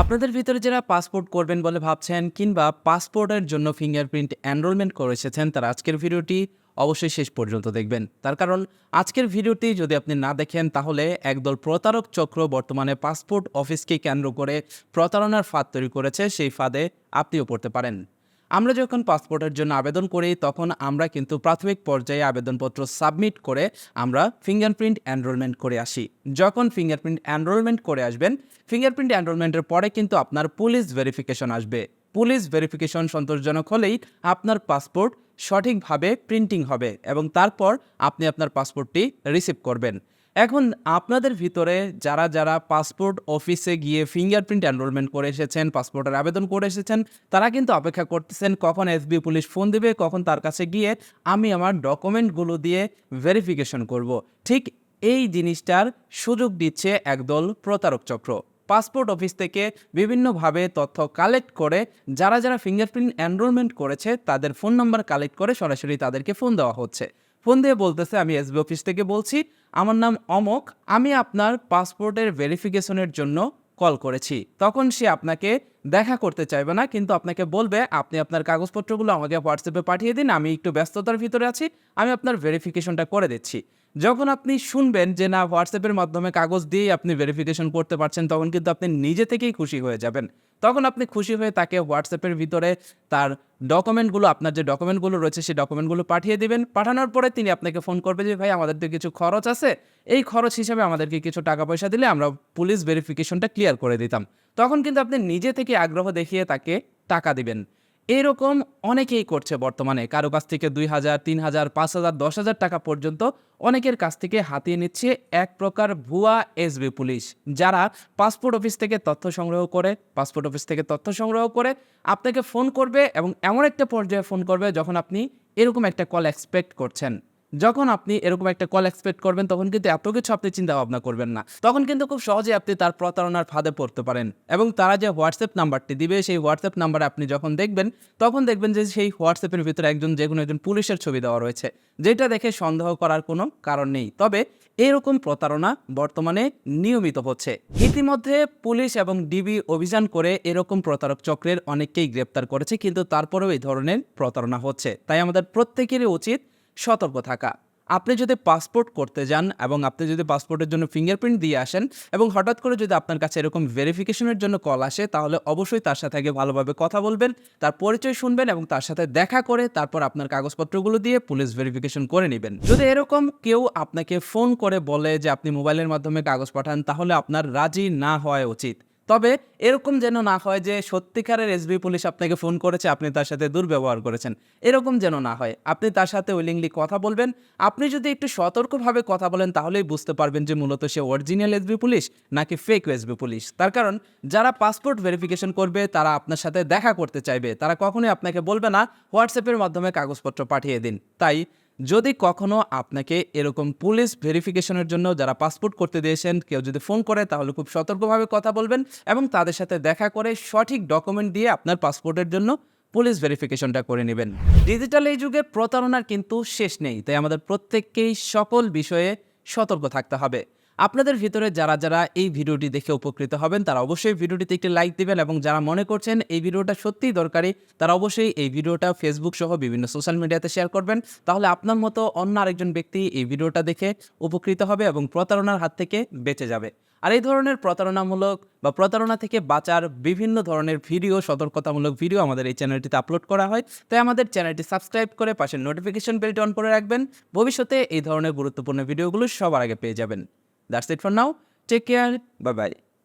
আপনাদের ভিতরে যারা পাসপোর্ট করবেন বলে ভাবছেন কিংবা পাসপোর্টের জন্য ফিঙ্গারপ্রিন্ট এনরোলমেন্ট করে এসেছেন, তারা আজকের ভিডিওটি অবশ্যই শেষ পর্যন্ত দেখবেন। তার কারণ, আজকের ভিডিওটি যদি আপনি না দেখেন, তাহলে একদল প্রতারক চক্র বর্তমানে পাসপোর্ট অফিসকে কেন্দ্র করে প্রতারণার ফাঁদ তৈরি করেছে, সেই ফাঁদে আপনিও পড়তে পারেন। আমরা যখন পাসপোর্টের জন্য আবেদন করি, তখন আমরা কিন্তু প্রাথমিক পর্যায়ে আবেদনপত্র সাবমিট করে আমরা ফিঙ্গারপ্রিন্ট এনরোলমেন্ট করে আসি। যখন ফিঙ্গারপ্রিন্ট এনরোলমেন্ট করে আসবেন ফিঙ্গারপ্রিন্ট এনরোলমেন্টের পরে কিন্তু আপনার পুলিশ ভেরিফিকেশন আসবে। পুলিশ ভেরিফিকেশন সন্তোষজনক হলেই আপনার পাসপোর্ট সঠিকভাবে প্রিন্টিং হবে এবং তারপর আপনি আপনার পাসপোর্টটি রিসিভ করবেন। এখন আপনাদের ভিতরে যারা যারা পাসপোর্ট অফিসে গিয়ে ফিঙ্গারপ্রিন্ট এনরোলমেন্ট করে এসেছেন, পাসপোর্টের আবেদন করে এসেছেন, তারা কিন্তু অপেক্ষা করতেছেন কখন এসবি পুলিশ ফোন দেবে, কখন তার কাছে গিয়ে আমি আমার ডকুমেন্টগুলো দিয়ে ভেরিফিকেশন করব। ঠিক এই জিনিসটার সুযোগ দিচ্ছে একদল প্রতারক চক্র। পাসপোর্ট অফিস থেকে বিভিন্নভাবে তথ্য কালেক্ট করে যারা যারা ফিঙ্গারপ্রিন্ট এনরোলমেন্ট করেছে, তাদের ফোন নাম্বার কালেক্ট করে সরাসরি তাদেরকে ফোন দেওয়া হচ্ছে। ফোন দিয়ে বলতেছে, আমি এসবি অফিস থেকে বলছি। আমার নাম অমক। আমি আপনার পাসপোর্টের ভেরিফিকেশনের জন্য কল করেছি। তখন সে আপনাকে দেখা করতে চাইবে না, কিন্তু আপনাকে বলবে, আপনি আপনার কাগজপত্রগুলো আমাকে হোয়াটসঅ্যাপে পাঠিয়ে দিন। আমি একটু ব্যস্ততার ভিতরে আছি। আমি আপনার ভেরিফিকেশনটা করে দিচ্ছি। যখন আপনি শুনবেন যে না হোয়াটসঅ্যাপের মাধ্যমে কাগজ দিয়েই আপনি ভেরিফিকেশন করতে পারছেন, তখন কিন্তু আপনি নিজে থেকেই খুশি হয়ে যাবেন। তখন আপনি খুশি হয়ে তাকে হোয়াটসঅ্যাপের ভিতরে তার ডকুমেন্টগুলো আপনার যে ডকুমেন্টগুলো রয়েছে, সেই ডকুমেন্টগুলো পাঠিয়ে দিবেন। পাঠানোর পরে তিনি আপনাকে ফোন করবে যে, ভাই, আমাদের তো কিছু খরচ আছে। এই খরচ হিসাবে আমাদেরকে কিছু টাকা পয়সা দিলে আমরা পুলিশ ভেরিফিকেশনটা ক্লিয়ার করে দিতাম। তখন কিন্তু আপনি নিজে থেকে আগ্রহ দেখিয়ে তাকে টাকা দিবেন। এরকম অনেকেই করছে বর্তমানে। কারও কাছ থেকে দুই হাজার, তিন হাজার, পাঁচ হাজার, দশ হাজার টাকা পর্যন্ত অনেকের কাছ থেকে হাতিয়ে নিচ্ছে এক প্রকার ভুয়া এসবি পুলিশ। যারা পাসপোর্ট অফিস থেকে তথ্য সংগ্রহ করে, পাসপোর্ট অফিস থেকে তথ্য সংগ্রহ করে, আপনাকে ফোন করবে এবং এমন একটা পর্যায়ে ফোন করবে যখন আপনি এরকম একটা কল এক্সপেক্ট করছেন। যখন আপনি এরকম একটা কল এক্সপেক্ট করবেন, তখন কিন্তু এত কিছু আপনি চিন্তা ভাবনা করবেন না। তখন কিন্তু খুব সহজে আপনি তার প্রতারণার ফাঁদে পড়তে পারেন। এবং তারা যে হোয়াটসঅ্যাপ নাম্বারটি দিবে, সেই হোয়াটসঅ্যাপ নাম্বারে আপনি যখন দেখবেন, তখন দেখবেন যে সেই হোয়াটসঅ্যাপের ভিতরে একজন যে কোনো একজন পুলিশের ছবি দেওয়া রয়েছে। যেটা দেখে সন্দেহ করার কোনো কারণ নেই। তবে এরকম প্রতারণা বর্তমানে নিয়মিত হচ্ছে। ইতিমধ্যে পুলিশ এবং ডিবি অভিযান করে এরকম প্রতারক চক্রের অনেককেই গ্রেপ্তার করেছে, কিন্তু তারপরেও এই ধরনের প্রতারণা হচ্ছে। তাই আমাদের প্রত্যেকেরই উচিত সতর্ক থাকা। আপনি যদি পাসপোর্ট করতে যান এবং আপনি যদি পাসপোর্টের জন্য ফিঙ্গারপ্রিন্ট দিয়ে আসেন এবং হঠাৎ করে যদি আপনার কাছে এরকম ভেরিফিকেশনের জন্য কল আসে, তাহলে অবশ্যই তার সাথে আগে ভালোভাবে কথা বলবেন, তার পরিচয় শুনবেন এবং তার সাথে দেখা করে তারপর আপনার কাগজপত্রগুলো দিয়ে পুলিশ ভেরিফিকেশন করে নেবেন। যদি এরকম কেউ আপনাকে ফোন করে বলে যে, আপনি মোবাইলের মাধ্যমে কাগজ পাঠান, তাহলে আপনার রাজি না হওয়া উচিত। তবে এরকম যেন না হয় যে সত্যিকারের এসবি পুলিশ আপনাকে ফোন করেছে, আপনি তার সাথে দুর্ব্যবহার করেছেন। এরকম যেন না হয়। আপনি তার সাথে উইলিংলি কথা বলবেন। আপনি যদি একটু সতর্কভাবে কথা বলেন, তাহলেই বুঝতে পারবেন যে মূলত সে অরিজিনাল এসবি পুলিশ নাকি ফেক এসবি পুলিশ। তার কারণ, যারা পাসপোর্ট ভেরিফিকেশন করবে, তারা আপনার সাথে দেখা করতে চাইবে। তারা কখনোই আপনাকে বলবে না হোয়াটসঅ্যাপের মাধ্যমে কাগজপত্র পাঠিয়ে দিন। তাই যদি কখনো আপনাকে এরকম পুলিশ ভেরিফিকেশনের জন্য যারা পাসপোর্ট করতে দিয়েছেন, কেউ যদি ফোন করে তাহলে খুব সতর্কভাবে কথা বলবেন এবং তাদের সাথে দেখা করে সঠিক ডকুমেন্ট দিয়ে আপনার পাসপোর্টের জন্য পুলিশ ভেরিফিকেশনটা করে নেবেন। ডিজিটাল এই যুগে প্রতারণার কিন্তু শেষ নেই, তাই আমাদের প্রত্যেককেই সকল বিষয়ে সতর্ক থাকতে হবে। আপনাদের ভিতরে যারা যারা এই ভিডিওটি দেখে উপকৃত হবেন, তারা অবশ্যই ভিডিওটিতে একটি লাইক দিবেন এবং যারা মনে করছেন এই ভিডিওটা সত্যিই দরকারি, তারা অবশ্যই এই ভিডিওটা ফেসবুক সহ বিভিন্ন সোশ্যাল মিডিয়াতে শেয়ার করবেন। তাহলে আপনার মতো অন্য আরেকজন ব্যক্তি এই ভিডিওটা দেখে উপকৃত হবে এবং প্রতারণার হাত থেকে বেঁচে যাবে। আর এই ধরনের প্রতারণামূলক বা প্রতারণা থেকে বাঁচার বিভিন্ন ধরনের ভিডিও, সতর্কতামূলক ভিডিও আমাদের এই চ্যানেলটিতে আপলোড করা হয়। তাই আমাদের চ্যানেলটি সাবস্ক্রাইব করে পাশের নোটিফিকেশন বেলটি অন করে রাখবেন। ভবিষ্যতে এই ধরনের গুরুত্বপূর্ণ ভিডিওগুলো সবার আগে পেয়ে যাবেন। That's it for now. Take care. Bye bye.